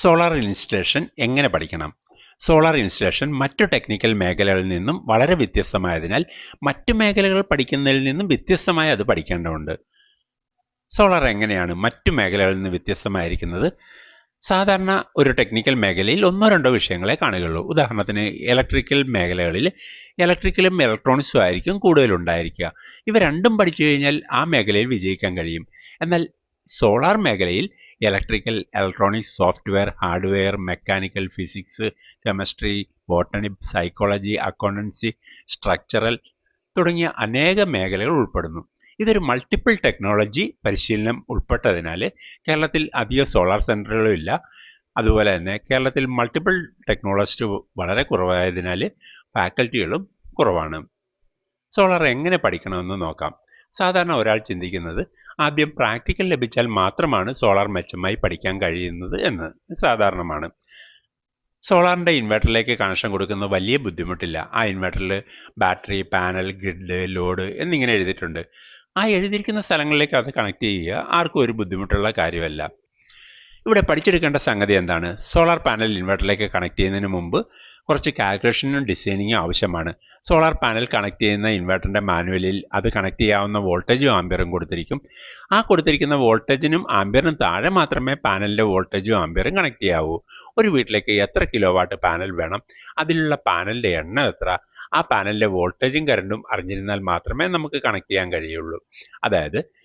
Solar installation എങ്ങനെ പഠിക്കണം? Solar installation മറ്റു ടെക്നിക്കൽ മേഖലകളിൽ നിന്നും വളരെ വ്യത്യസ്തമായതിനാൽ മറ്റു മേഖലകൾ പഠിക്കുന്നതിൽ നിന്നും വ്യത്യസ്തമായി അത് പഠിക്കേണ്ടതുണ്ട്. സോളാർ എങ്ങനെയാണ് മറ്റു മേഖലകളിൽ നിന്ന് വ്യത്യസ്തമായിരിക്കുന്നത്? സാധാരണ ഒരു ടെക്നിക്കൽ മേഖലയിൽ ഒന്നോ രണ്ടോ വിഷയങ്ങളെ കാണുകയുള്ളൂ. ഉദാഹരണത്തിന് ഇലക്ട്രിക്കൽ മേഖലകളിൽ ഇലക്ട്രിക്കലും ഇലക്ട്രോണിക്സും ആയിരിക്കും കൂടുതലുണ്ടായിരിക്കുക ഇവ രണ്ടും പഠിച്ചു കഴിഞ്ഞാൽ ആ മേഖലയിൽ വിജയിക്കാൻ കഴിയും. എന്നാൽ സോളാർ മേഖലയിൽ electrical electronics software hardware mechanical physics chemistry botany psychology accountancy structural തുടങ്ങിയ അനേക മേഖലകൾ ഉൾപ്പെടുന്നു. ഇതൊരു മൾട്ടിപ്പിൾ ടെക്നോളജി പരിശീലനം ഉൾപ്പെട്ടതിനാൽ കേരളത്തിൽ അധിക സോളാർ സെന്ററുകളും ഇല്ല. അതുപോലെ തന്നെ കേരളത്തിൽ മൾട്ടിപ്പിൾ ടെക്നോളജിസ്റ്റ് വളരെ കുറവായതിനാൽ ഫാക്കൽറ്റികളും കുറവാണ്. സോളാർ എങ്ങനെ പഠിക്കണമെന്ന് നോക്കാം. സാധാരണ ഒരാൾ ചിന്തിക്കുന്നത് ആദ്യം പ്രാക്ടിക്കൽ ലഭിച്ചാൽ മാത്രമാണ് സോളാർ മെച്ചമായി പഠിക്കാൻ കഴിയുന്നത് എന്ന് സാധാരണമാണ്. സോളാറിന്റെ ഇൻവെർട്ടറിലേക്ക് കണക്ഷൻ കൊടുക്കുന്ന വലിയ ബുദ്ധിമുട്ടില്ല. ആ ഇൻവെർട്ടറിൽ ബാറ്ററി പാനൽ ഗ്രിഡ് ലോഡ് എന്നിങ്ങനെ എഴുതിയിട്ടുണ്ട്. ആ എഴുതിയിരിക്കുന്ന സ്ഥലങ്ങളിലേക്ക് അത് കണക്ട് ചെയ്യുക ആർക്കും ഒരു ബുദ്ധിമുട്ടുള്ള കാര്യമല്ല. ഇവിടെ പഠിച്ചെടുക്കേണ്ട സംഗതി എന്താണ്? സോളാർ പാനൽ ഇൻവെർട്ടറിലേക്ക് കണക്ട് ചെയ്യുന്നതിന് മുമ്പ് കുറച്ച് കാൽക്കുലേഷനും ഡിസൈനിങ്ങും ആവശ്യമാണ്. സോളാർ പാനൽ കണക്ട് ചെയ്യുന്ന ഇൻവെർട്ടറിന്റെ മാനുവലിൽ അത് കണക്ട് ചെയ്യാവുന്ന വോൾട്ടേജും ആംബിയറും കൊടുത്തിരിക്കും. ആ കൊടുത്തിരിക്കുന്ന വോൾട്ടേജിനും ആംബിയറിനും താഴെ മാത്രമേ പാനലിന്റെ വോൾട്ടേജും ആംബിയറും കണക്ട് ചെയ്യാവൂ. ഒരു വീട്ടിലേക്ക് എത്ര കിലോ വാട്ട് പാനൽ വേണം? അതിലുള്ള പാനലിന്റെ എണ്ണം എത്ര? ആ പാനലിലെ വോൾട്ടേജും കറണ്ടും അറിഞ്ഞിരുന്നാൽ മാത്രമേ നമുക്ക് കണക്ട് ചെയ്യാൻ കഴിയുള്ളൂ. അതായത്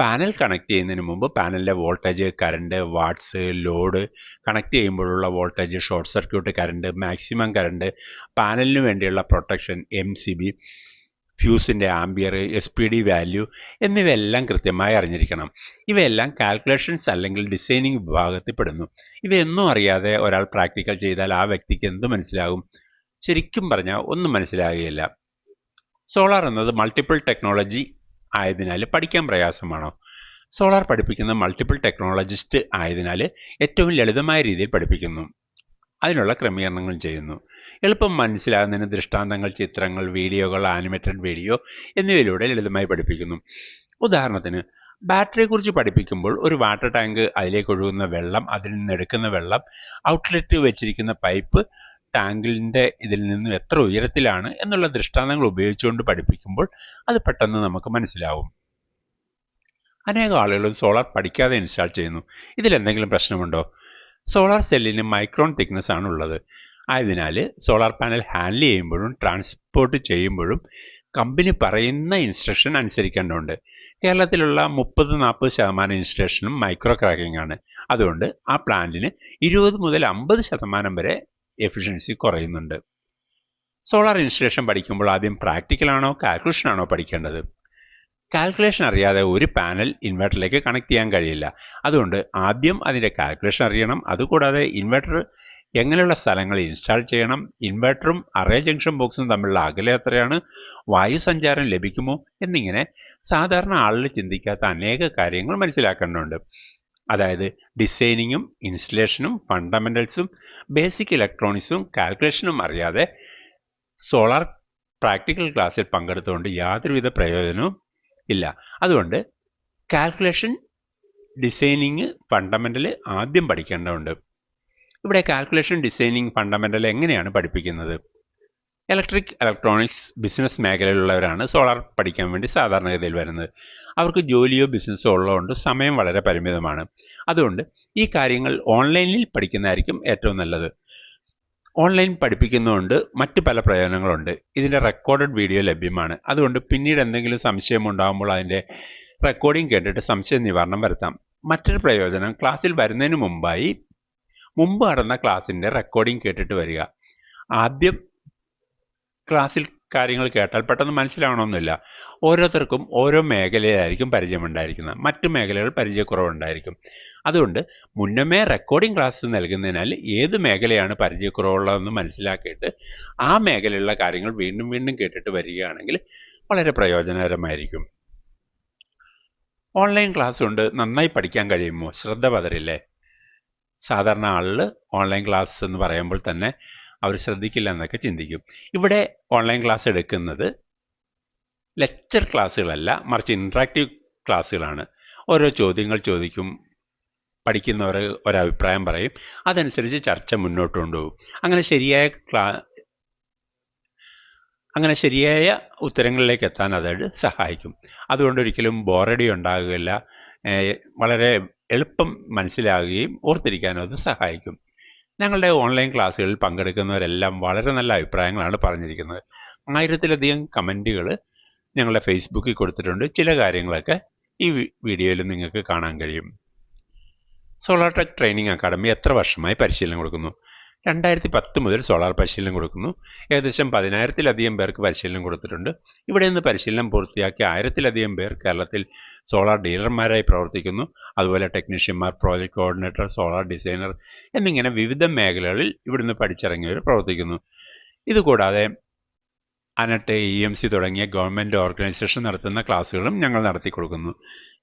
പാനൽ കണക്ട് ചെയ്യുന്നതിന് മുമ്പ് പാനലിലെ voltage current watts load connect ചെയ്യുമ്പോഴുള്ള voltage short circuit current maximum current പാനലിന് വേണ്ടിയുള്ള protection M C B ഫ്യൂസിന്റെ ampere S P D value എന്നിവയെല്ലാം കൃത്യമായി അറിഞ്ഞിരിക്കണം. ഇവയെല്ലാം കാൽക്കുലേഷൻസ് അല്ലെങ്കിൽ ഡിസൈനിങ് വിഭാഗത്തിൽ പെടുന്നു. ഇവയൊന്നും അറിയാതെ ഒരാൾ പ്രാക്ടിക്കൽ ചെയ്താൽ ആ വ്യക്തിക്ക് എന്ത് മനസ്സിലാകും? ശരിക്കും പറഞ്ഞാൽ ഒന്നും മനസ്സിലാകുകയില്ല. സോളാർ എന്നത് മൾട്ടിപ്പിൾ ടെക്നോളജി ആയതിനാൽ പഠിക്കാൻ പ്രയാസമാണോ? സോളാർ പഠിപ്പിക്കുന്ന മൾട്ടിപ്പിൾ ടെക്നോളജിസ്റ്റ് ആയതിനാൽ ഏറ്റവും ലളിതമായ രീതിയിൽ പഠിപ്പിക്കുന്നു. അതിനുള്ള ക്രമീകരണങ്ങൾ ചെയ്യുന്നു. എളുപ്പം മനസ്സിലാകുന്നതിന് ദൃഷ്ടാന്തങ്ങൾ ചിത്രങ്ങൾ വീഡിയോകൾ ആനിമേറ്റഡ് വീഡിയോ എന്നിവയിലൂടെ ലളിതമായി പഠിപ്പിക്കുന്നു. ഉദാഹരണത്തിന് ബാറ്ററിയെക്കുറിച്ച് പഠിപ്പിക്കുമ്പോൾ ഒരു വാട്ടർ ടാങ്ക് അതിലേക്ക് ഒഴുകുന്ന വെള്ളം അതിൽ നിന്ന് എടുക്കുന്ന വെള്ളം ഔട്ട്ലെറ്റ് വെച്ചിരിക്കുന്ന പൈപ്പ് ടാങ്കിന്റെ ഇതിൽ നിന്നും എത്ര ഉയരത്തിലാണ് എന്നുള്ള ദൃഷ്ടാന്തങ്ങൾ ഉപയോഗിച്ചുകൊണ്ട് പഠിപ്പിക്കുമ്പോൾ അത് പെട്ടെന്ന് നമുക്ക് മനസ്സിലാവും. അനേകം ആളുകൾ സോളാർ പഠിക്കാതെ ഇൻസ്റ്റാൾ ചെയ്യുന്നു. ഇതിലെന്തെങ്കിലും പ്രശ്നമുണ്ടോ? സോളാർ സെല്ലിന് മൈക്രോൺ തിക്നെസ് ആണ് ഉള്ളത്. ആയതിനാൽ സോളാർ പാനൽ ഹാൻഡിൽ ചെയ്യുമ്പോഴും ട്രാൻസ്പോർട്ട് ചെയ്യുമ്പോഴും കമ്പനി പറയുന്ന ഇൻസ്ട്രക്ഷൻ അനുസരിക്കേണ്ടതുണ്ട്. കേരളത്തിലുള്ള മുപ്പത് നാൽപ്പത് ശതമാനം ഇൻസ്ട്രക്ഷനും മൈക്രോ ക്രാക്കിംഗ് ആണ്. അതുകൊണ്ട് ആ പ്ലാന്റിന് ഇരുപത് മുതൽ അമ്പത് ശതമാനം വരെ എഫിഷ്യൻസി കുറയുന്നുണ്ട്. സോളാർ ഇൻസ്റ്റലേഷൻ പഠിക്കുമ്പോൾ ആദ്യം കാൽക്കുലേഷൻ ആണോ പഠിക്കേണ്ടത്? കാൽക്കുലേഷൻ അറിയാതെ ഒരു പാനൽ ഇൻവെർട്ടറിലേക്ക് കണക്ട് ചെയ്യാൻ കഴിയില്ല. അതുകൊണ്ട് ആദ്യം അതിന്റെ കാൽക്കുലേഷൻ അറിയണം. അതുകൂടാതെ ഇൻവെർട്ടർ എങ്ങനെയുള്ള സ്ഥലങ്ങളിൽ ഇൻസ്റ്റാൾ ചെയ്യണം? ഇൻവെർട്ടറും അറേ ജംഗ്ഷൻ ബോക്സും തമ്മിലുള്ള അകലെ എത്രയാണ്? സഞ്ചാരം ലഭിക്കുമോ? എന്നിങ്ങനെ സാധാരണ ആളിൽ ചിന്തിക്കാത്ത അനേക കാര്യങ്ങൾ മനസ്സിലാക്കേണ്ടതുണ്ട്. അതായത് ഡിസൈനിങ്ങും ഇൻസ്റ്റലേഷനും ഫണ്ടമെന്റൽസും ബേസിക് ഇലക്ട്രോണിക്സും കാൽക്കുലേഷനും അറിയാതെ സോളാർ പ്രാക്ടിക്കൽ ക്ലാസ്സിൽ പങ്കെടുത്തുകൊണ്ട് യാതൊരുവിധ പ്രയോജനവും ഇല്ല. അതുകൊണ്ട് കാൽക്കുലേഷൻ ഡിസൈനിങ് ഫണ്ടമെന്റൽ ആദ്യം പഠിക്കേണ്ടതുണ്ട്. ഇവിടെ കാൽക്കുലേഷൻ ഡിസൈനിങ് ഫണ്ടമെന്റൽ എങ്ങനെയാണ് പഠിപ്പിക്കുന്നത്? ഇലക്ട്രിക് ഇലക്ട്രോണിക്സ് ബിസിനസ് മേഖലയിലുള്ളവരാണ് സോളാർ പഠിക്കാൻ വേണ്ടി സാധാരണഗതിയിൽ വരുന്നത്. അവർക്ക് ജോലിയോ ബിസിനസ്സോ ഉള്ളതുകൊണ്ട് സമയം വളരെ പരിമിതമാണ്. അതുകൊണ്ട് ഈ കാര്യങ്ങൾ ഓൺലൈനിൽ പഠിക്കുന്നതായിരിക്കും ഏറ്റവും നല്ലത്. ഓൺലൈൻ പഠിപ്പിക്കുന്നതുകൊണ്ട് മറ്റ് പല പ്രയോജനങ്ങളുണ്ട്. ഇതിന്റെ റെക്കോർഡഡ് വീഡിയോ ലഭ്യമാണ്. അതുകൊണ്ട് പിന്നീട് എന്തെങ്കിലും സംശയം ഉണ്ടാകുമ്പോൾ അതിന്റെ റെക്കോർഡിംഗ് കേട്ടിട്ട് സംശയ നിവാരണം വരുത്താം. മറ്റൊരു പ്രയോജനം ക്ലാസ്സിൽ വരുന്നതിന് മുമ്പായി മുമ്പ് നടന്ന ക്ലാസ്സിന്റെ റെക്കോർഡിംഗ് കേട്ടിട്ട് വരിക. ആദ്യം ക്ലാസ്സിൽ കാര്യങ്ങൾ കേട്ടാൽ പെട്ടെന്ന് മനസ്സിലാവണമെന്നില്ല. ഓരോരുത്തർക്കും ഓരോ മേഖലയിലായിരിക്കും പരിചയമുണ്ടായിരിക്കുന്നത്. മറ്റു മേഖലകൾ പരിചയക്കുറവുണ്ടായിരിക്കും. അതുകൊണ്ട് മുന്നമേ റെക്കോർഡിംഗ് ക്ലാസ് നൽകുന്നതിനാൽ ഏത് മേഖലയാണ് പരിചയക്കുറവുള്ളതെന്ന് മനസ്സിലാക്കിയിട്ട് ആ മേഖലയിലുള്ള കാര്യങ്ങൾ വീണ്ടും വീണ്ടും കേട്ടിട്ട് വരികയാണെങ്കിൽ വളരെ പ്രയോജനകരമായിരിക്കും. ഓൺലൈൻ ക്ലാസ് കൊണ്ട് നന്നായി പഠിക്കാൻ കഴിയുമോ? ശ്രദ്ധ പതറില്ലേ? സാധാരണ ആളിൽ ഓൺലൈൻ ക്ലാസ് എന്ന് പറയുമ്പോൾ തന്നെ അവർ ശ്രദ്ധിക്കില്ല എന്നൊക്കെ ചിന്തിക്കും. ഇവിടെ ഓൺലൈൻ ക്ലാസ് എടുക്കുന്നത് ലെക്ചർ ക്ലാസ്സുകളല്ല മറിച്ച് ഇൻട്രാക്റ്റീവ് ക്ലാസ്സുകളാണ് ഓരോ ചോദ്യങ്ങൾ ചോദിക്കും പഠിക്കുന്നവർ ഒരഭിപ്രായം പറയും അതനുസരിച്ച് ചർച്ച മുന്നോട്ട് കൊണ്ടുപോകും. അങ്ങനെ ശരിയായ ക്ലാ അങ്ങനെ ശരിയായ ഉത്തരങ്ങളിലേക്ക് എത്താൻ അത് സഹായിക്കും. അതുകൊണ്ട് ഒരിക്കലും ബോറടി ഉണ്ടാകുകയില്ല. വളരെ എളുപ്പം മനസ്സിലാകുകയും ഓർത്തിരിക്കാനും അത് സഹായിക്കും. ഞങ്ങളുടെ ഓൺലൈൻ ക്ലാസ്സുകളിൽ പങ്കെടുക്കുന്നവരെല്ലാം വളരെ നല്ല അഭിപ്രായങ്ങളാണ് പറഞ്ഞിരിക്കുന്നത്. ആയിരത്തിലധികം കമന്റുകൾ ഞങ്ങളുടെ ഫേസ്ബുക്കിൽ കൊടുത്തിട്ടുണ്ട്. ചില കാര്യങ്ങളൊക്കെ ഈ വീഡിയോയിൽ നിങ്ങൾക്ക് കാണാൻ കഴിയും. സോളാർ ടെക് ട്രെയിനിങ് അക്കാഡമി എത്ര വർഷമായി പരിശീലനം കൊടുക്കുന്നു? രണ്ടായിരത്തി പത്ത് മുതൽ സോളാർ പരിശീലനം കൊടുക്കുന്നു. ഏകദേശം പതിനായിരത്തിലധികം പേർക്ക് പരിശീലനം കൊടുത്തിട്ടുണ്ട്. ഇവിടെ നിന്ന് പരിശീലനം പൂർത്തിയാക്കി ആയിരത്തിലധികം പേർ കേരളത്തിൽ സോളാർ ഡീലർമാരായി പ്രവർത്തിക്കുന്നു. അതുപോലെ ടെക്നീഷ്യന്മാർ പ്രോജക്റ്റ് കോർഡിനേറ്റർ സോളാർ ഡിസൈനർ എന്നിങ്ങനെ വിവിധ മേഖലകളിൽ ഇവിടുന്ന് പഠിച്ചിറങ്ങിയവർ പ്രവർത്തിക്കുന്നു. ഇതുകൂടാതെ അനട്ട് ഇ എം സി തുടങ്ങിയ ഗവൺമെന്റ് ഓർഗനൈസേഷൻ നടത്തുന്ന ക്ലാസ്സുകളും ഞങ്ങൾ നടത്തി കൊടുക്കുന്നു.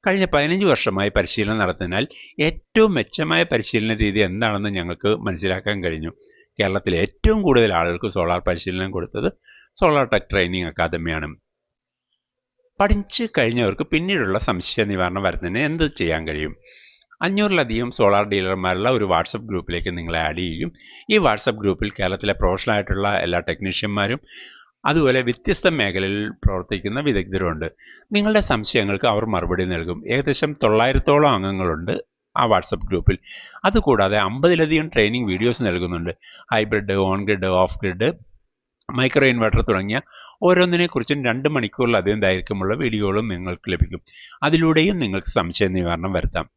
കഴിഞ്ഞ പതിനഞ്ച് വർഷമായി പരിശീലനം നടത്തുന്നതിനാൽ ഏറ്റവും മെച്ചമായ പരിശീലന രീതി എന്താണെന്ന് ഞങ്ങൾക്ക് മനസ്സിലാക്കാൻ കഴിഞ്ഞു. കേരളത്തിലെ ഏറ്റവും കൂടുതൽ ആളുകൾക്ക് സോളാർ പരിശീലനം കൊടുത്തത് സോളാർ ടെക് ട്രെയിനിങ് അക്കാദമിയാണ്. പഠിച്ച് കഴിഞ്ഞവർക്ക് പിന്നീടുള്ള സംശയ നിവാരണം വരുന്നതിന് എന്ത് ചെയ്യാൻ കഴിയും? അഞ്ഞൂറിലധികം സോളാർ ഡീലർമാരുള്ള ഒരു വാട്സപ്പ് ഗ്രൂപ്പിലേക്ക് നിങ്ങളെ ആഡ് ചെയ്യും ഈ വാട്സപ്പ് ഗ്രൂപ്പിൽ കേരളത്തിലെ പ്രൊഫഷണൽ ആയിട്ടുള്ള എല്ലാ ടെക്നീഷ്യന്മാരും അതുപോലെ വ്യത്യസ്ത മേഖലയിൽ പ്രവർത്തിക്കുന്ന വിദഗ്ധരുണ്ട്. നിങ്ങളുടെ സംശയങ്ങൾക്ക് അവർ മറുപടി നൽകും. ഏകദേശം തൊള്ളായിരത്തോളം അംഗങ്ങളുണ്ട് ആ വാട്സപ്പ് ഗ്രൂപ്പിൽ. അതുകൂടാതെ അമ്പതിലധികം ട്രെയിനിങ് വീഡിയോസ് നൽകുന്നുണ്ട്. Hybrid on grid off grid micro inverter തുടങ്ങിയ ഓരോന്നിനെക്കുറിച്ചും രണ്ട് മണിക്കൂറിലധികം ദൈർഘ്യമുള്ള വീഡിയോകളും നിങ്ങൾക്ക് ലഭിക്കും. അതിലൂടെയും നിങ്ങൾക്ക് സംശയ നിവാരണം വരുത്താം.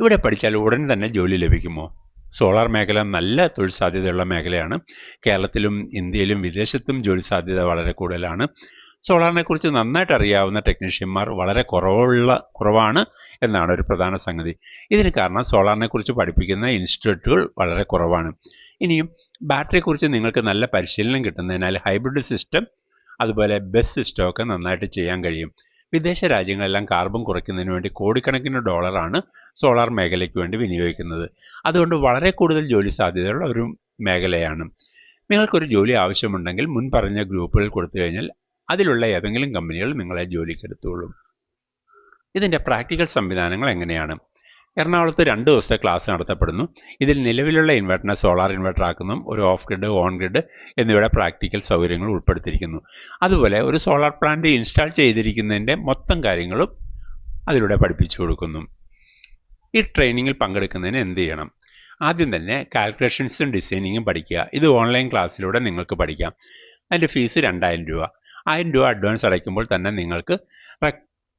ഇവിടെ പഠിച്ചാൽ ഉടൻ തന്നെ ജോലി ലഭിക്കുമോ? സോളാർ മേഖല നല്ല തൊഴിൽ സാധ്യതയുള്ള മേഖലയാണ്. കേരളത്തിലും ഇന്ത്യയിലും വിദേശത്തും ജോലി സാധ്യത വളരെ കൂടുതലാണ്. സോളാറിനെ കുറിച്ച് നന്നായിട്ട് അറിയാവുന്ന ടെക്നീഷ്യന്മാർ വളരെ കുറവുള്ള കുറവാണ് എന്നാണ് ഒരു പ്രധാന സംഗതി. ഇതിന് കാരണം സോളാറിനെ കുറിച്ച് പഠിപ്പിക്കുന്ന ഇൻസ്റ്റിറ്റ്യൂട്ടുകൾ വളരെ കുറവാണ്. ഇനിയും ബാറ്ററിയെക്കുറിച്ച് നിങ്ങൾക്ക് നല്ല പരിശീലനം കിട്ടുന്നതിനാൽ ഹൈബ്രിഡ് സിസ്റ്റം അതുപോലെ ബസ് സിസ്റ്റം ഒക്കെ നന്നായിട്ട് ചെയ്യാൻ കഴിയും. വിദേശ രാജ്യങ്ങളെല്ലാം കാർബൺ കുറയ്ക്കുന്നതിന് വേണ്ടി കോടിക്കണക്കിന് ഡോളറാണ് സോളാർ മേഖലയ്ക്ക് വേണ്ടി വിനിയോഗിക്കുന്നത്. അതുകൊണ്ട് വളരെ കൂടുതൽ ജോലി സാധ്യതയുള്ള ഒരു മേഖലയാണ്. നിങ്ങൾക്കൊരു ജോലി ആവശ്യമുണ്ടെങ്കിൽ മുൻ പറഞ്ഞ ഗ്രൂപ്പുകൾ കൊടുത്തു കഴിഞ്ഞാൽ അതിലുള്ള ഏതെങ്കിലും കമ്പനികൾ നിങ്ങളെ ജോലിക്കെടുത്തോളും. ഇതിന്റെ പ്രാക്ടിക്കൽ സംവിധാനങ്ങൾ എങ്ങനെയാണ്? എറണാകുളത്ത് രണ്ട് ദിവസത്തെ ക്ലാസ് നടത്തപ്പെടുന്നു. ഇതിൽ നിലവിലുള്ള ഇൻവെർട്ടറിനെ സോളാർ ഇൻവെർട്ടർ ആക്കുന്നതും ഒരു ഓഫ് ഗ്രിഡ് ഓൺ ഗ്രിഡ് എന്നിവയുടെ പ്രാക്ടിക്കൽ സൗകര്യങ്ങൾ ഉൾപ്പെടുത്തിയിരിക്കുന്നു. അതുപോലെ ഒരു സോളാർ പ്ലാന്റ് ഇൻസ്റ്റാൾ ചെയ്തിരിക്കുന്നതിന്റെ മൊത്തം കാര്യങ്ങളും അതിലൂടെ പഠിപ്പിച്ചു കൊടുക്കുന്നു. ഈ ട്രെയിനിങ്ങിൽ പങ്കെടുക്കുന്നതിന് എന്ത് ചെയ്യണം? ആദ്യം തന്നെ കാൽക്കുലേഷൻസും ഡിസൈനിങ്ങും പഠിക്കുക. ഇത് ഓൺലൈൻ ക്ലാസ്സിലൂടെ നിങ്ങൾക്ക് പഠിക്കാം. അതിന്റെ ഫീസ് രണ്ടായിരം രൂപ. ആയിരം രൂപ അഡ്വാൻസ് അടയ്ക്കുമ്പോൾ തന്നെ നിങ്ങൾക്ക്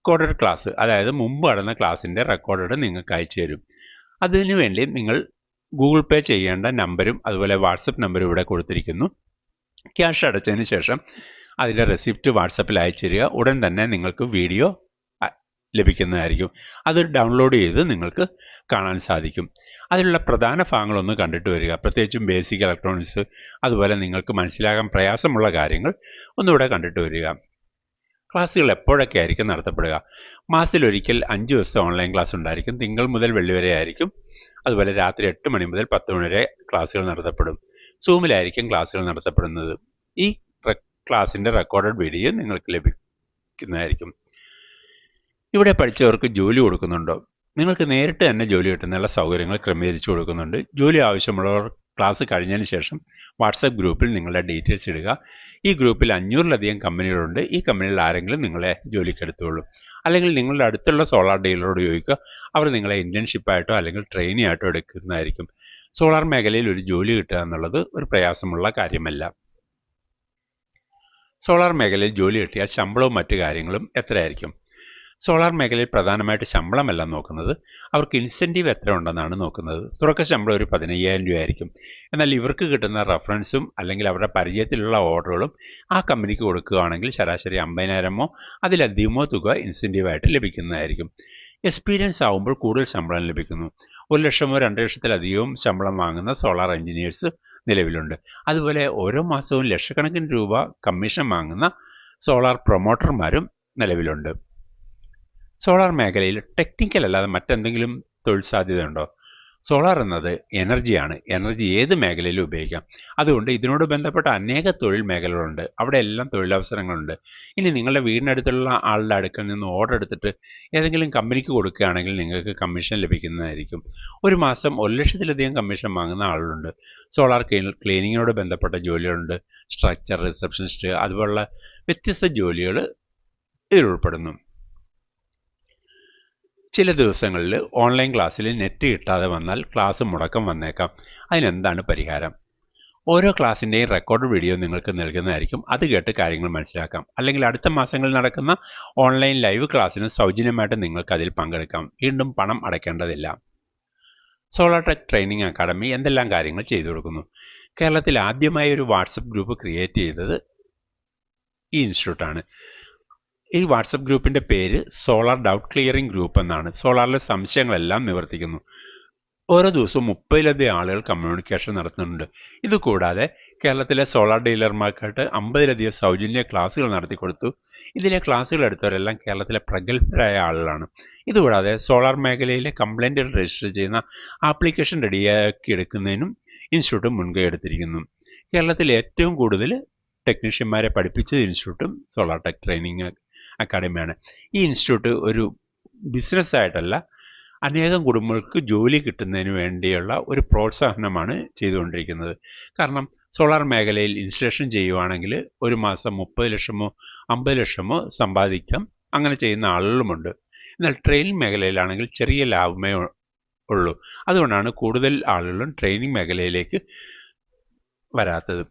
റെക്കോർഡഡ് ക്ലാസ് അതായത് മുമ്പ് നടന്ന ക്ലാസ്സിന്റെ റെക്കോർഡഡ് നിങ്ങൾക്ക് അയച്ചു തരും. അതിനു വേണ്ടി നിങ്ങൾ ഗൂഗിൾ പേ ചെയ്യേണ്ട നമ്പരും അതുപോലെ വാട്സപ്പ് നമ്പരും ഇവിടെ കൊടുത്തിരിക്കുന്നു. ക്യാഷ് അടച്ചതിന് ശേഷം അതിന്റെ റെസിപ്റ്റ് വാട്സപ്പിൽ അയച്ചു തരിക. ഉടൻ തന്നെ നിങ്ങൾക്ക് വീഡിയോ ലഭിക്കുന്നതായിരിക്കും. അത് ഡൗൺലോഡ് ചെയ്ത് നിങ്ങൾക്ക് കാണാൻ സാധിക്കും. അതിലുള്ള പ്രധാന ഭാഗങ്ങളൊന്ന് കണ്ടിട്ട് വരിക. പ്രത്യേകിച്ചും ബേസിക് ഇലക്ട്രോണിക്സ് അതുപോലെ നിങ്ങൾക്ക് മനസ്സിലാകാൻ പ്രയാസമുള്ള കാര്യങ്ങൾ ഒന്നുകൂടെ കണ്ടിട്ട് വരിക. ക്ലാസ്സുകൾ എപ്പോഴൊക്കെ ആയിരിക്കും നടത്തപ്പെടുക? മാസത്തിലൊരിക്കൽ അഞ്ച് ദിവസം ഓൺലൈൻ ക്ലാസ് ഉണ്ടായിരിക്കും. തിങ്കൾ മുതൽ വെള്ളി വരെ ആയിരിക്കും. അതുപോലെ രാത്രി എട്ട് മണി മുതൽ പത്ത് മണി വരെ ക്ലാസ്സുകൾ നടത്തപ്പെടും. സൂമിലായിരിക്കും ക്ലാസ്സുകൾ നടത്തപ്പെടുന്നത്. ഈ ക്ലാസ്സിന്റെ റെക്കോർഡഡ് വീഡിയോ നിങ്ങൾക്ക് ലഭിക്കുന്നതായിരിക്കും. ഇവിടെ പഠിച്ചവർക്ക് ജോലി കൊടുക്കുന്നുണ്ടോ? നിങ്ങൾക്ക് നേരിട്ട് തന്നെ ജോലി കിട്ടുന്നതിനുള്ള സൗകര്യങ്ങൾ ക്രമീകരിച്ചു കൊടുക്കുന്നുണ്ട്. ജോലി ആവശ്യമുള്ളവർ ക്ലാസ് കഴിഞ്ഞതിന് ശേഷം വാട്സപ്പ് ഗ്രൂപ്പിൽ നിങ്ങളുടെ ഡീറ്റെയിൽസ് ഇടുക. ഈ ഗ്രൂപ്പിൽ അഞ്ഞൂറിലധികം കമ്പനികളുണ്ട്. ഈ കമ്പനിയിൽ ആരെങ്കിലും നിങ്ങളെ ജോലിക്കെടുത്തുള്ളൂ അല്ലെങ്കിൽ നിങ്ങളുടെ അടുത്തുള്ള സോളാർ ഡീലറോട് ചോദിക്കുക. അവർ നിങ്ങളെ ഇന്റേൺഷിപ്പായിട്ടോ അല്ലെങ്കിൽ ട്രെയിനി ആയിട്ടോ എടുക്കുന്നതായിരിക്കും. സോളാർ മേഖലയിൽ ഒരു ജോലി കിട്ടുക എന്നുള്ളത് ഒരു പ്രയാസമുള്ള കാര്യമല്ല. സോളാർ മേഖലയിൽ ജോലി കിട്ടിയാൽ ശമ്പളവും മറ്റു കാര്യങ്ങളും എത്രയായിരിക്കും? സോളാർ മേഖലയിൽ പ്രധാനമായിട്ട് ശമ്പളമല്ല നോക്കുന്നത് അവർക്ക് ഇൻസെന്റീവ് എത്ര ഉണ്ടെന്നാണ് നോക്കുന്നത്. തുറക്ക ശമ്പളം ഒരു പതിനയ്യായിരം രൂപയായിരിക്കും. എന്നാൽ ഇവർക്ക് കിട്ടുന്ന റെഫറൻസും അല്ലെങ്കിൽ അവരുടെ പരിചയത്തിലുള്ള ഓർഡറുകളും ആ കമ്പനിക്ക് കൊടുക്കുകയാണെങ്കിൽ ശരാശരി അമ്പതിനായിരമോ അതിലധികമോ തുക ഇൻസെന്റീവായിട്ട് ലഭിക്കുന്നതായിരിക്കും. എക്സ്പീരിയൻസ് ആകുമ്പോൾ കൂടുതൽ ശമ്പളം ലഭിക്കുന്നു. ഒരു ലക്ഷമോ രണ്ട് ലക്ഷത്തിലധികവും ശമ്പളം വാങ്ങുന്ന സോളാർ എഞ്ചിനീയേഴ്സ് നിലവിലുണ്ട്. അതുപോലെ ഓരോ മാസവും ലക്ഷക്കണക്കിന് രൂപ കമ്മീഷൻ വാങ്ങുന്ന സോളാർ പ്രൊമോട്ടർമാരും നിലവിലുണ്ട്. സോളാർ മേഖലയിൽ ടെക്നിക്കൽ അല്ലാതെ മറ്റെന്തെങ്കിലും തൊഴിൽ സാധ്യതയുണ്ടോ? സോളാർ എന്നത് എനർജിയാണ് എനർജി ഏത് മേഖലയിലും ഉപയോഗിക്കാം. അതുകൊണ്ട് ഇതിനോട് ബന്ധപ്പെട്ട അനേക തൊഴിൽ മേഖലകളുണ്ട്. അവിടെ എല്ലാം തൊഴിലവസരങ്ങളുണ്ട്. ഇനി നിങ്ങളുടെ വീടിനടുത്തുള്ള ആളുടെ അടുക്കൽ നിന്ന് ഓർഡർ എടുത്തിട്ട് ഏതെങ്കിലും കമ്പനിക്ക് കൊടുക്കുകയാണെങ്കിൽ നിങ്ങൾക്ക് കമ്മീഷൻ ലഭിക്കുന്നതായിരിക്കും. ഒരു മാസം ഒരു ലക്ഷത്തിലധികം കമ്മീഷൻ വാങ്ങുന്ന ആളുകളുണ്ട്. സോളാർ ക്ലീനിങ്ങിനോട് ബന്ധപ്പെട്ട ജോലികളുണ്ട്. സ്ട്രക്ചർ റിസപ്ഷനിസ്റ്റ് അതുപോലുള്ള വ്യത്യസ്ത ജോലികൾ ഇതിൽ ഉൾപ്പെടുന്നു. ചില ദിവസങ്ങളിൽ ഓൺലൈൻ ക്ലാസ്സിൽ നെറ്റ് കിട്ടാതെ വന്നാൽ ക്ലാസ് മുടക്കം വന്നേക്കാം. അതിനെന്താണ് പരിഹാരം? ഓരോ ക്ലാസ്സിന്റെയും റെക്കോർഡ് വീഡിയോ നിങ്ങൾക്ക് നൽകുന്നതായിരിക്കും. അത് കേട്ട് കാര്യങ്ങൾ മനസ്സിലാക്കാം. അല്ലെങ്കിൽ അടുത്ത മാസങ്ങളിൽ നടക്കുന്ന ഓൺലൈൻ ലൈവ് ക്ലാസ്സിന് സൗജന്യമായിട്ട് നിങ്ങൾക്ക് അതിൽ പങ്കെടുക്കാം. വീണ്ടും പണം അടയ്ക്കേണ്ടതില്ല. സോളാർ ടെക് ട്രെയിനിങ് അക്കാഡമി എന്തെല്ലാം കാര്യങ്ങൾ ചെയ്തു കൊടുക്കുന്നു? കേരളത്തിൽ ആദ്യമായി ഒരു വാട്സപ്പ് ഗ്രൂപ്പ് ക്രിയേറ്റ് ചെയ്തത് ഈ ഇൻസ്റ്റിറ്റ്യൂട്ടാണ് ഈ വാട്സപ്പ് ഗ്രൂപ്പിന്റെ പേര് സോളാർ ഡൗട്ട് ക്ലിയറിംഗ് ഗ്രൂപ്പ് എന്നാണ്. സോളാറിലെ സംശയങ്ങളെല്ലാം നിവർത്തിക്കുന്നു. ഓരോ ദിവസവും മുപ്പതിലധികം ആളുകൾ കമ്മ്യൂണിക്കേഷൻ നടത്തുന്നുണ്ട്. ഇതുകൂടാതെ കേരളത്തിലെ സോളാർ ഡീലർമാർക്കായിട്ട് അമ്പതിലധികം സൗജന്യ ക്ലാസ്സുകൾ നടത്തി കൊടുത്തു ഇതിലെ ക്ലാസ്സുകൾ എടുത്തവരെല്ലാം കേരളത്തിലെ പ്രഗത്ഭരായ ആളുകളാണ്. ഇതുകൂടാതെ സോളാർ മേഖലയിലെ കംപ്ലൈന്റുകൾ രജിസ്റ്റർ ചെയ്യുന്ന ആപ്ലിക്കേഷൻ റെഡിയാക്കി എടുക്കുന്നതിനും ഇൻസ്റ്റിറ്റ്യൂട്ട് മുൻകൈ എടുത്തിരിക്കുന്നു. കേരളത്തിൽ ഏറ്റവും കൂടുതൽ ടെക്നീഷ്യന്മാരെ പഠിപ്പിച്ചത് ഇൻസ്റ്റിറ്റ്യൂട്ടും സോളാർ ടെക് ട്രെയിനിങ് അക്കാഡമിയാണ്. ഈ ഇൻസ്റ്റിറ്റ്യൂട്ട് ഒരു ബിസിനസ്സായിട്ടല്ല അനേകം കുടുംബങ്ങൾക്ക് ജോലി കിട്ടുന്നതിന് വേണ്ടിയുള്ള ഒരു പ്രോത്സാഹനമാണ് ചെയ്തുകൊണ്ടിരിക്കുന്നത്. കാരണം സോളാർ മേഖലയിൽ ഇൻസ്റ്റലേഷൻ ചെയ്യുവാണെങ്കിൽ ഒരു മാസം മുപ്പത് ലക്ഷമോ അമ്പത് ലക്ഷമോ സമ്പാദിക്കാം. അങ്ങനെ ചെയ്യുന്ന ആളുകളുമുണ്ട്. എന്നാൽ ട്രെയിനിങ് മേഖലയിലാണെങ്കിൽ ചെറിയ ലാഭമേ ഉള്ളൂ. അതുകൊണ്ടാണ് കൂടുതൽ ആളുകളും ട്രെയിനിങ് മേഖലയിലേക്ക് വരാത്തത്.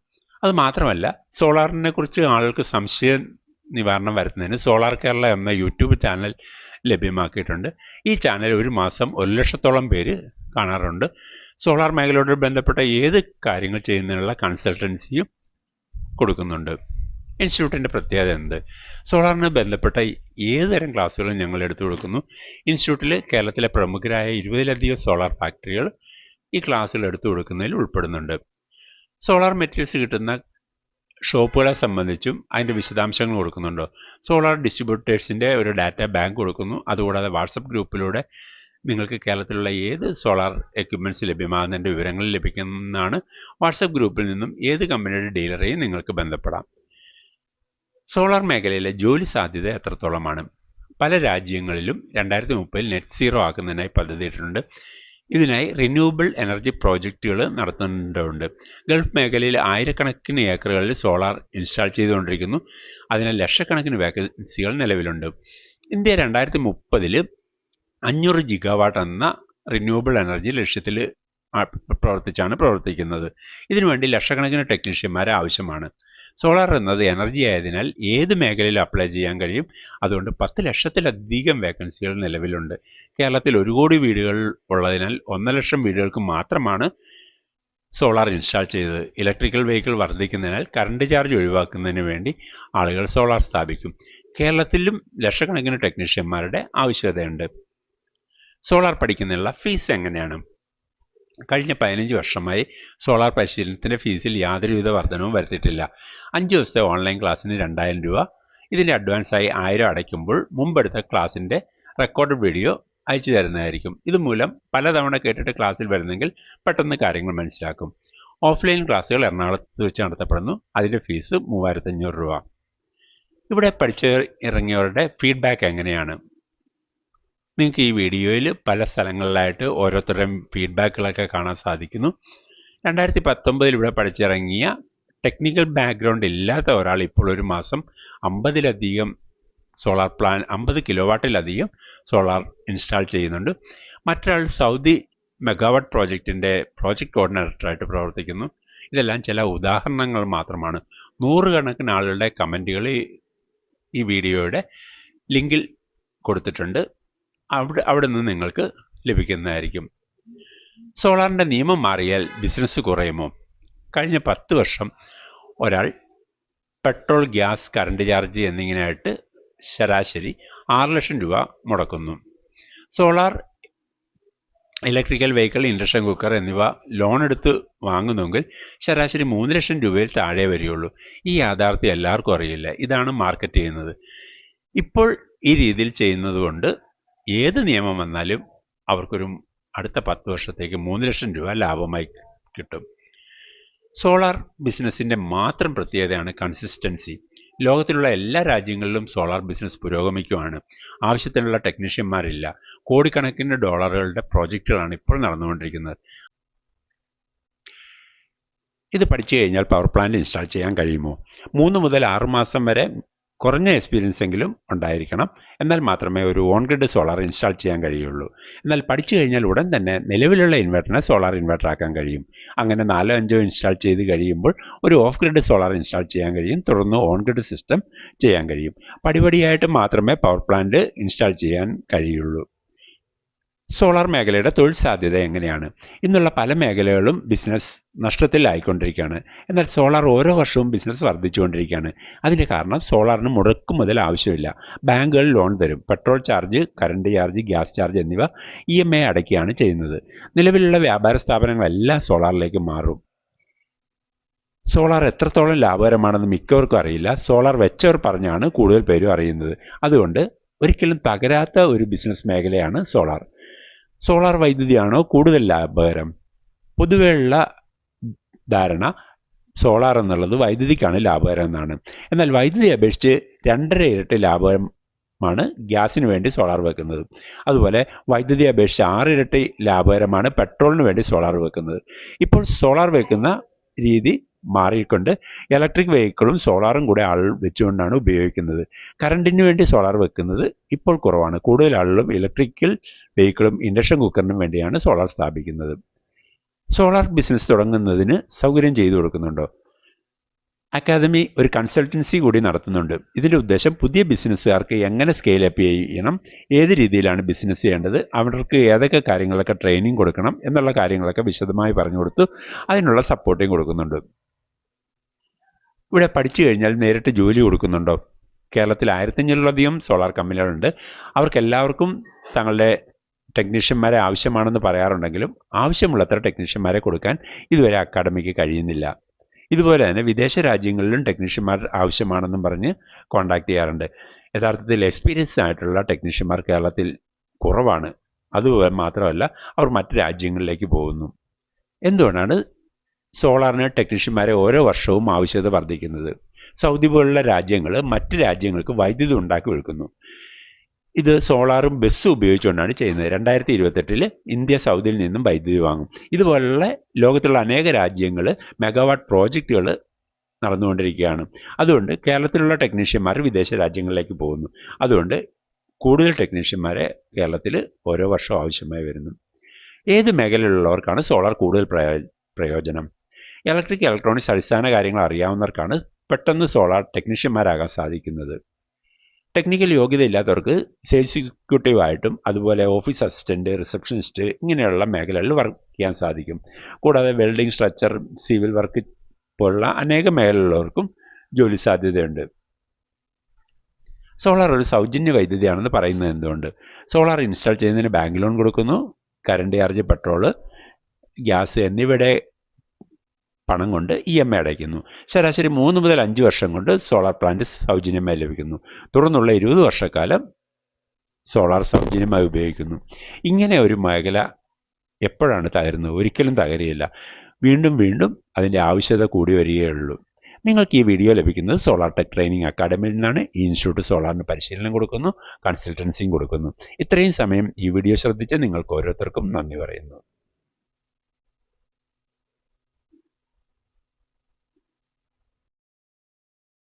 അത് മാത്രമല്ല സോളാറിനെ കുറിച്ച് ആളുകൾക്ക് സംശയം നിവാരണം വരുത്തുന്നതിന് സോളാർ കേരള എന്ന യൂട്യൂബ് ചാനൽ ലഭ്യമാക്കിയിട്ടുണ്ട്. ഈ ചാനൽ ഒരു മാസം ഒരു ലക്ഷത്തോളം പേര് കാണാറുണ്ട്. സോളാർ മേഖലയോട് ബന്ധപ്പെട്ട ഏത് കാര്യങ്ങൾ ചെയ്യുന്നതിനുള്ള കൺസൾട്ടൻസിയും കൊടുക്കുന്നുണ്ട്. ഇൻസ്റ്റിറ്റ്യൂട്ടിന്റെ പ്രത്യേകത എന്ത്? സോളാറിന് ബന്ധപ്പെട്ട ഏതുതരം ക്ലാസ്സുകളും ഞങ്ങൾ എടുത്തു കൊടുക്കുന്നു? ഇൻസ്റ്റിറ്റ്യൂട്ടിൽ കേരളത്തിലെ പ്രമുഖരായ ഇരുപതിലധികം സോളാർ ഫാക്ടറികൾ ഈ ക്ലാസ്സുകൾ എടുത്തു കൊടുക്കുന്നതിൽ ഉൾപ്പെടുന്നുണ്ട്. സോളാർ മെറ്റീരിയൽസ് കിട്ടുന്ന ഷോപ്പുകളെ സംബന്ധിച്ചും അതിന്റെ വിശദാംശങ്ങൾ കൊടുക്കുന്നുണ്ടോ? സോളാർ ഡിസ്ട്രിബ്യൂട്ടേഴ്സിന്റെ ഒരു ഡാറ്റ ബാങ്ക് കൊടുക്കുന്നു. അതുകൂടാതെ വാട്സപ്പ് ഗ്രൂപ്പിലൂടെ നിങ്ങൾക്ക് കേരളത്തിലുള്ള ഏത് സോളാർ എക്യുപ്മെന്റ്സ് ലഭ്യമാകുന്നതിന്റെ വിവരങ്ങൾ ലഭിക്കുന്നതാണ് വാട്സപ്പ് ഗ്രൂപ്പിൽ നിന്നും ഏത് കമ്പനിയുടെ ഡീലറെയും നിങ്ങൾക്ക് ബന്ധപ്പെടാം. സോളാർ മേഖലയിലെ ജോലി സാധ്യത എത്രത്തോളമാണ്? പല രാജ്യങ്ങളിലും രണ്ടായിരത്തി മുപ്പതിൽ നെറ്റ് സീറോ ആക്കുന്നതിനായി പദ്ധതിയിട്ടുണ്ട് ഇതിനായി റിന്യൂവബിൾ എനർജി പ്രോജക്റ്റുകൾ നടത്തേണ്ടതുണ്ട് ഗൾഫ് മേഖലയിൽ ആയിരക്കണക്കിന് ഏക്കറുകളിൽ സോളാർ ഇൻസ്റ്റാൾ ചെയ്തുകൊണ്ടിരിക്കുന്നു. അതിനാൽ ലക്ഷക്കണക്കിന് വേക്കൻസികൾ നിലവിലുണ്ട്. ഇന്ത്യ രണ്ടായിരത്തി മുപ്പതിൽ അഞ്ഞൂറ് ജിഗാവാട്ട് എന്ന റിന്യൂവബിൾ എനർജി ലക്ഷ്യത്തിൽ പ്രവർത്തിച്ചാണ് പ്രവർത്തിക്കുന്നത്. ഇതിനുവേണ്ടി ലക്ഷക്കണക്കിന് ടെക്നീഷ്യന്മാരെ ആവശ്യമാണ് സോളാർ എന്നത് എനർജി ആയതിനാൽ ഏത് മേഖലയിൽ അപ്ലൈ ചെയ്യാൻ കഴിയും? അതുകൊണ്ട് പത്ത് ലക്ഷത്തിലധികം വേക്കൻസികൾ നിലവിലുണ്ട്. കേരളത്തിൽ ഒരു കോടി വീടുകൾ ഉള്ളതിനാൽ ഒന്നര ലക്ഷം വീടുകൾക്ക് മാത്രമാണ് സോളാർ ഇൻസ്റ്റാൾ ചെയ്തത്. ഇലക്ട്രിക്കൽ വെഹിക്കിൾ വർദ്ധിക്കുന്നതിനാൽ കറണ്ട് ചാർജ് ഒഴിവാക്കുന്നതിന് വേണ്ടി ആളുകൾ സോളാർ സ്ഥാപിക്കും. കേരളത്തിലും ലക്ഷക്കണക്കിന് ടെക്നീഷ്യന്മാരുടെ ആവശ്യകതയുണ്ട്. സോളാർ പഠിക്കുന്നതിനുള്ള ഫീസ് എങ്ങനെയാണ്? കഴിഞ്ഞ പതിനഞ്ച് വർഷമായി സോളാർ പരിശീലനത്തിന്റെ ഫീസിൽ യാതൊരുവിധ വർധനവും വരുത്തിയിട്ടില്ല. അഞ്ച് ദിവസത്തെ ഓൺലൈൻ ക്ലാസ്സിന് രണ്ടായിരം രൂപ. ഇതിന്റെ അഡ്വാൻസായി ആയിരം അടയ്ക്കുമ്പോൾ മുമ്പെടുത്ത ക്ലാസ്സിന്റെ റെക്കോർഡ് വീഡിയോ അയച്ചു തരുന്നതായിരിക്കും. ഇതുമൂലം പലതവണ കേട്ടിട്ട് ക്ലാസ്സിൽ വരുന്നെങ്കിൽ പെട്ടെന്ന് കാര്യങ്ങൾ മനസ്സിലാക്കും. ഓഫ്ലൈൻ ക്ലാസ്സുകൾ എറണാകുളത്ത് വെച്ച് നടത്തപ്പെടുന്നു. അതിന്റെ ഫീസ് മൂവായിരത്തഞ്ഞൂറ് രൂപ. ഇവിടെ പഠിച്ച് ഇറങ്ങിയവരുടെ ഫീഡ്ബാക്ക് എങ്ങനെയാണ്? നിങ്ങൾക്ക് ഈ വീഡിയോയിൽ പല സ്ഥലങ്ങളിലായിട്ട് ഓരോരുത്തരുടെയും ഫീഡ്ബാക്കുകളൊക്കെ കാണാൻ സാധിക്കുന്നു. രണ്ടായിരത്തി പത്തൊമ്പതിൽ ഇവിടെ പഠിച്ചിറങ്ങിയ ടെക്നിക്കൽ ബാക്ക്ഗ്രൗണ്ട് ഇല്ലാത്ത ഒരാൾ ഇപ്പോൾ ഒരു മാസം അമ്പതിലധികം സോളാർ പ്ലാൻ അമ്പത് കിലോവാട്ടിലധികം സോളാർ ഇൻസ്റ്റാൾ ചെയ്യുന്നുണ്ട്. മറ്റൊരാൾ സൗദി മെഗാവാട്ട് പ്രോജക്റ്റിന്റെ പ്രോജക്റ്റ് കോർഡിനേറ്ററായിട്ട് പ്രവർത്തിക്കുന്നു. ഇതെല്ലാം ചില ഉദാഹരണങ്ങൾ മാത്രമാണ്. നൂറുകണക്കിന് ആളുകളുടെ കമന്റുകൾ ഈ വീഡിയോയുടെ ലിങ്കിൽ കൊടുത്തിട്ടുണ്ട്. അവിടെ അവിടെ നിന്ന് നിങ്ങൾക്ക് ലഭിക്കുന്നതായിരിക്കും. സോളാറിന്റെ നിയമം മാറിയാൽ ബിസിനസ് കുറയുമോ? കഴിഞ്ഞ പത്ത് വർഷം ഒരാൾ പെട്രോൾ ഗ്യാസ് കറണ്ട് ചാർജ് എന്നിങ്ങനെയായിട്ട് ശരാശരി ആറ് ലക്ഷം രൂപ മുടക്കുന്നു. Solar electrical vehicle induction cooker എന്നിവ ലോൺ എടുത്ത് വാങ്ങുന്നെങ്കിൽ ശരാശരി മൂന്ന് ലക്ഷം രൂപയിൽ താഴെ വരികയുള്ളൂ. ഈ യാഥാർത്ഥ്യം എല്ലാവർക്കും അറിയില്ല. ഇതാണ് മാർക്കറ്റ് ചെയ്യുന്നത്. ഇപ്പോൾ ഈ രീതിയിൽ ചെയ്യുന്നത് കൊണ്ട് ഏത് നിയമം വന്നാലും അവർക്കൊരു അടുത്ത പത്ത് വർഷത്തേക്ക് മൂന്ന് ലക്ഷം രൂപ ലാഭമായി കിട്ടും. സോളാർ ബിസിനസ്സിന്റെ മാത്രം പ്രത്യേകതയാണ് കൺസിസ്റ്റൻസി. ലോകത്തിലുള്ള എല്ലാ രാജ്യങ്ങളിലും സോളാർ ബിസിനസ് പുരോഗമിക്കുകയാണ് ആവശ്യത്തിനുള്ള ടെക്നീഷ്യന്മാരില്ല. കോടിക്കണക്കിന് ഡോളറുകളുടെ പ്രോജക്റ്റുകളാണ് ഇപ്പോൾ നടന്നുകൊണ്ടിരിക്കുന്നത്. ഇത് പഠിച്ചു കഴിഞ്ഞാൽ പവർ പ്ലാന്റ് ഇൻസ്റ്റാൾ ചെയ്യാൻ കഴിയുമോ? മൂന്ന് മുതൽ ആറ് മാസം വരെ കുറഞ്ഞ എക്സ്പീരിയൻസ് എങ്കിലും ഉണ്ടായിരിക്കണം. എന്നാൽ മാത്രമേ ഒരു ഓൺ ഗ്രിഡ് സോളാർ ഇൻസ്റ്റാൾ ചെയ്യാൻ കഴിയുള്ളൂ. എന്നാൽ പഠിച്ചു കഴിഞ്ഞാൽ ഉടൻ തന്നെ നിലവിലുള്ള ഇൻവെർട്ടറിനെ സോളാർ ഇൻവെർട്ടർ ആക്കാൻ കഴിയും. അങ്ങനെ നാലോ അഞ്ചോ ഇൻസ്റ്റാൾ ചെയ്ത് കഴിയുമ്പോൾ ഒരു ഓഫ് ഗ്രിഡ് സോളാർ ഇൻസ്റ്റാൾ ചെയ്യാൻ കഴിയും. തുടർന്ന് ഓൺ ഗ്രിഡ് സിസ്റ്റം ചെയ്യാൻ കഴിയും. പടിപടിയായിട്ട് മാത്രമേ പവർ പ്ലാന്റ് ഇൻസ്റ്റാൾ ചെയ്യാൻ കഴിയുള്ളൂ. സോളാർ മേഖലയുടെ തൊഴിൽ സാധ്യത എങ്ങനെയാണ്? ഇന്നുള്ള പല മേഖലകളും ബിസിനസ് നഷ്ടത്തിലായിക്കൊണ്ടിരിക്കുകയാണ്. എന്നാൽ സോളാർ ഓരോ വർഷവും ബിസിനസ് വർദ്ധിച്ചുകൊണ്ടിരിക്കുകയാണ്. അതിന്റെ കാരണം സോളാറിന് മുടക്കു മുതൽ ആവശ്യമില്ല. ബാങ്കുകൾ ലോൺ തരും. Petrol charge current charge gas charge എന്നിവ ഇ എം ഐ അടയ്ക്കുകയാണ് ചെയ്യുന്നത്. നിലവിലുള്ള വ്യാപാര സ്ഥാപനങ്ങളെല്ലാം സോളാറിലേക്ക് മാറും. സോളാർ എത്രത്തോളം ലാഭകരമാണെന്ന് മിക്കവർക്കും അറിയില്ല. സോളാർ വെച്ചവർ പറഞ്ഞാണ് കൂടുതൽ പേരും അറിയുന്നത്. അതുകൊണ്ട് ഒരിക്കലും തകരാത്ത ഒരു ബിസിനസ് മേഖലയാണ് സോളാർ. സോളാർ വൈദ്യുതിയാണോ കൂടുതൽ ലാഭകരം? പൊതുവെയുള്ള ധാരണ സോളാർ എന്നുള്ളത് വൈദ്യുതിക്കാണ് ലാഭകരം എന്നാണ്. എന്നാൽ വൈദ്യുതി അപേക്ഷിച്ച് രണ്ടര ഇരട്ടി ലാഭകരമാണ് ഗ്യാസിന് വേണ്ടി സോളാർ വെക്കുന്നത്. അതുപോലെ വൈദ്യുതി അപേക്ഷിച്ച് ആറ് ഇരട്ടി ലാഭകരമാണ് പെട്രോളിന് വേണ്ടി സോളാർ വെക്കുന്നത്. ഇപ്പോൾ സോളാർ വെക്കുന്ന രീതി മാറിക്കൊണ്ട് ഇലക്ട്രിക് വെഹിക്കിളും സോളാറും കൂടെ ആൾ വെച്ചുകൊണ്ടാണ് ഉപയോഗിക്കുന്നത്. കറണ്ടിന് വേണ്ടി സോളാർ വെക്കുന്നത് ഇപ്പോൾ കുറവാണ്. കൂടുതൽ ആളുകളും ഇലക്ട്രിക്കൽ വെഹിക്കിളും ഇൻഡക്ഷൻ കുക്കറിനും വേണ്ടിയാണ് സോളാർ സ്ഥാപിക്കുന്നത്. സോളാർ ബിസിനസ് തുടങ്ങുന്നതിന് സൗകര്യം ചെയ്തു കൊടുക്കുന്നുണ്ടോ? അക്കാദമി ഒരു കൺസൾട്ടൻസി കൂടി നടത്തുന്നുണ്ട്. ഇതിന്റെ ഉദ്ദേശം പുതിയ ബിസിനസ്സുകാർക്ക് എങ്ങനെ സ്കെയിൽ അപ്പ് ചെയ്യണം? ഏത് രീതിയിലാണ് ബിസിനസ് ചെയ്യേണ്ടത്? അവർക്ക് ഏതൊക്കെ കാര്യങ്ങളൊക്കെ ട്രെയിനിങ് കൊടുക്കണം? എന്നുള്ള കാര്യങ്ങളൊക്കെ വിശദമായി പറഞ്ഞു കൊടുത്തു. അതിനുള്ള സപ്പോർട്ടും കൊടുക്കുന്നുണ്ട്. ഇവിടെ പഠിച്ചു കഴിഞ്ഞാൽ നേരിട്ട് ജോലി കൊടുക്കുന്നുണ്ടോ? കേരളത്തിൽ ആയിരത്തഞ്ഞൂറിലധികം സോളാർ കമ്പനികളുണ്ട് അവർക്കെല്ലാവർക്കും തങ്ങളുടെ ടെക്നീഷ്യന്മാരെ ആവശ്യമാണെന്ന് പറയാറുണ്ടെങ്കിലും ആവശ്യമുള്ളത്ര ടെക്നീഷ്യന്മാരെ കൊടുക്കാൻ ഇതുവരെ അക്കാഡമിക്ക് കഴിയുന്നില്ല. ഇതുപോലെ തന്നെ വിദേശ രാജ്യങ്ങളിലും ടെക്നീഷ്യന്മാർ ആവശ്യമാണെന്നും പറഞ്ഞ് കോൺടാക്ട് ചെയ്യാറുണ്ട്. യഥാർത്ഥത്തിൽ എക്സ്പീരിയൻസ് ആയിട്ടുള്ള ടെക്നീഷ്യന്മാർ കേരളത്തിൽ കുറവാണ്. അതുപോലെ മാത്രമല്ല അവർ മറ്റ് രാജ്യങ്ങളിലേക്ക് പോകുന്നു. എന്തുകൊണ്ടാണ് സോളാറിന് ടെക്നീഷ്യന്മാരെ ഓരോ വർഷവും ആവശ്യകത വർദ്ധിക്കുന്നത്. സൗദി പോലുള്ള രാജ്യങ്ങൾ മറ്റ് രാജ്യങ്ങൾക്ക് വൈദ്യുതി ഉണ്ടാക്കി വിൽക്കുന്നു ഇത് സോളാറും ബസ്സും ഉപയോഗിച്ചുകൊണ്ടാണ് ചെയ്യുന്നത്. രണ്ടായിരത്തി ഇരുപത്തെട്ടിൽ ഇന്ത്യ സൗദിയിൽ നിന്നും വൈദ്യുതി വാങ്ങും. ഇതുപോലുള്ള ലോകത്തുള്ള അനേക രാജ്യങ്ങൾ മെഗാവാട്ട് പ്രോജക്റ്റുകൾ നടന്നുകൊണ്ടിരിക്കുകയാണ്. അതുകൊണ്ട് കേരളത്തിലുള്ള ടെക്നീഷ്യന്മാർ വിദേശ രാജ്യങ്ങളിലേക്ക് പോകുന്നു. അതുകൊണ്ട് കൂടുതൽ ടെക്നീഷ്യന്മാരെ കേരളത്തിൽ ഓരോ വർഷവും ആവശ്യമായി വരുന്നു. ഏത് മേഖലയിലുള്ളവർക്കാണ് സോളാർ കൂടുതൽ പ്രയോജനം? ഇലക്ട്രിക് ഇലക്ട്രോണിക്സ് അടിസ്ഥാന കാര്യങ്ങൾ അറിയാവുന്നവർക്കാണ് പെട്ടെന്ന് സോളാർ ടെക്നീഷ്യന്മാരാകാൻ സാധിക്കുന്നത്. ടെക്നിക്കൽ യോഗ്യത ഇല്ലാത്തവർക്ക് സെയിൽസ് എക്സിക്യൂട്ടീവ് ആയിട്ടും അതുപോലെ ഓഫീസ് അസിസ്റ്റന്റ് റിസപ്ഷനിസ്റ്റ് ഇങ്ങനെയുള്ള മേഖലകളിൽ വർക്ക് ചെയ്യാൻ സാധിക്കും. കൂടാതെ വെൽഡിംഗ് സ്ട്രക്ചർ സിവിൽ വർക്ക് പോലുള്ള അനേക മേഖലയിലുള്ളവർക്കും ജോലി സാധ്യതയുണ്ട്. സോളാർ ഒരു സൗജന്യ വൈദ്യുതിയാണെന്ന് പറയുന്നത് എന്തുകൊണ്ട്? സോളാർ ഇൻസ്റ്റാൾ ചെയ്യുന്നതിന് ബാങ്ക് ലോൺ കൊടുക്കുന്നു. കറണ്ട് ചാർജ് പെട്രോൾ ഗ്യാസ് എന്നിവയുടെ പണം കൊണ്ട് ഇ എം ഐ അടയ്ക്കുന്നു. ശരാശരി മൂന്ന് മുതൽ അഞ്ച് വർഷം കൊണ്ട് സോളാർ പ്ലാന്റ് സൗജന്യമായി ലഭിക്കുന്നു. തുടർന്നുള്ള ഇരുപത് വർഷക്കാലം സോളാർ സൗജന്യമായി ഉപയോഗിക്കുന്നു. ഇങ്ങനെ ഒരു മേഖല എപ്പോഴാണ് തകരുന്നത്? ഒരിക്കലും തകരുകയില്ല. വീണ്ടും വീണ്ടും അതിന്റെ ആവശ്യകത കൂടി വരികയുള്ളൂ. നിങ്ങൾക്ക് ഈ വീഡിയോ ലഭിക്കുന്നത് സോളാർ ടെക് ട്രെയിനിങ് അക്കാഡമിയിൽ നിന്നാണ്. ഈ ഇൻസ്റ്റിറ്റ്യൂട്ട് സോളാറിന് പരിശീലനം കൊടുക്കുന്നു കൺസൾട്ടൻസിയും കൊടുക്കുന്നു. ഇത്രയും സമയം ഈ വീഡിയോ ശ്രദ്ധിച്ച് നിങ്ങൾക്ക് ഓരോരുത്തർക്കും നന്ദി പറയുന്നു.